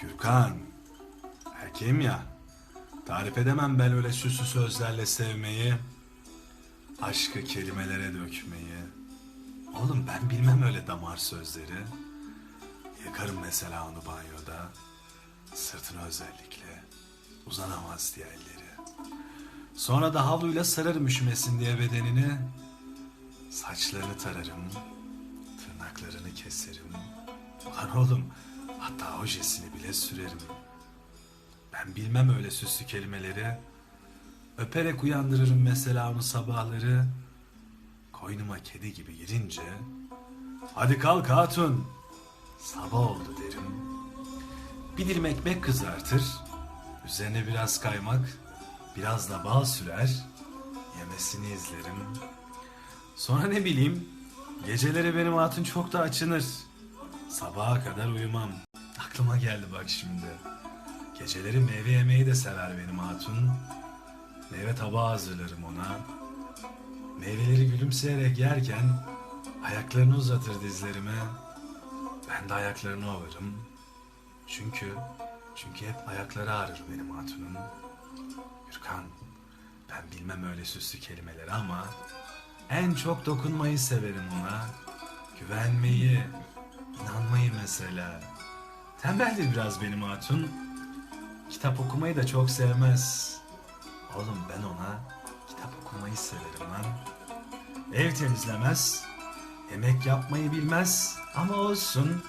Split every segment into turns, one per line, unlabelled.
Gürkan. Erkeğim ya. Tarif edemem ben öyle süslü sözlerle sevmeyi. Aşkı kelimelere dökmeyi. Oğlum ben bilmem öyle damar sözleri. Yakarım mesela onu banyoda. Sırtına özellikle. Uzanamaz diye elleri. Sonra da havluyla sararım üşümesin diye bedenini. Saçlarını tararım. Tırnaklarını keserim. Ulan oğlum hatta ojesini bile sürerim. Ben bilmem öyle süslü kelimeleri. Öperek uyandırırım mesela onu sabahları. Koynuma kedi gibi girince. Hadi kalk hatun. Sabah oldu derim. Bir dilim ekmek kızartır. Üzerine biraz kaymak, biraz da bal sürer. Yemesini izlerim. Sonra ne bileyim, geceleri benim hatun çok da açınır. Sabaha kadar uyumam. Aklıma geldi bak şimdi. Geceleri meyve yemeyi de sever benim hatun. Meyve tabağı hazırlarım ona. Meyveleri gülümseyerek yerken ayaklarını uzatır dizlerime. Ben de ayaklarını ovarım. Çünkü çünkü hep ayakları ağrır benim hatunun. Gürkan, ben bilmem öyle süslü kelimeleri ama en çok dokunmayı severim ona. Güvenmeyi, inanmayı mesela. Tembeldir biraz benim hatun. Kitap okumayı da çok sevmez. Oğlum ben ona kitap okumayı severim lan. Ev temizlemez, yemek yapmayı bilmez ama olsun.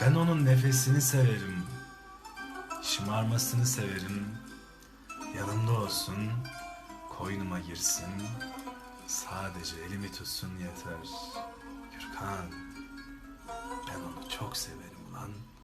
Ben onun nefesini severim. Şımarmasını severim. Yanımda olsun, koynuma girsin. Sadece elimi tutsun yeter. Gürkan, ben onu çok severim.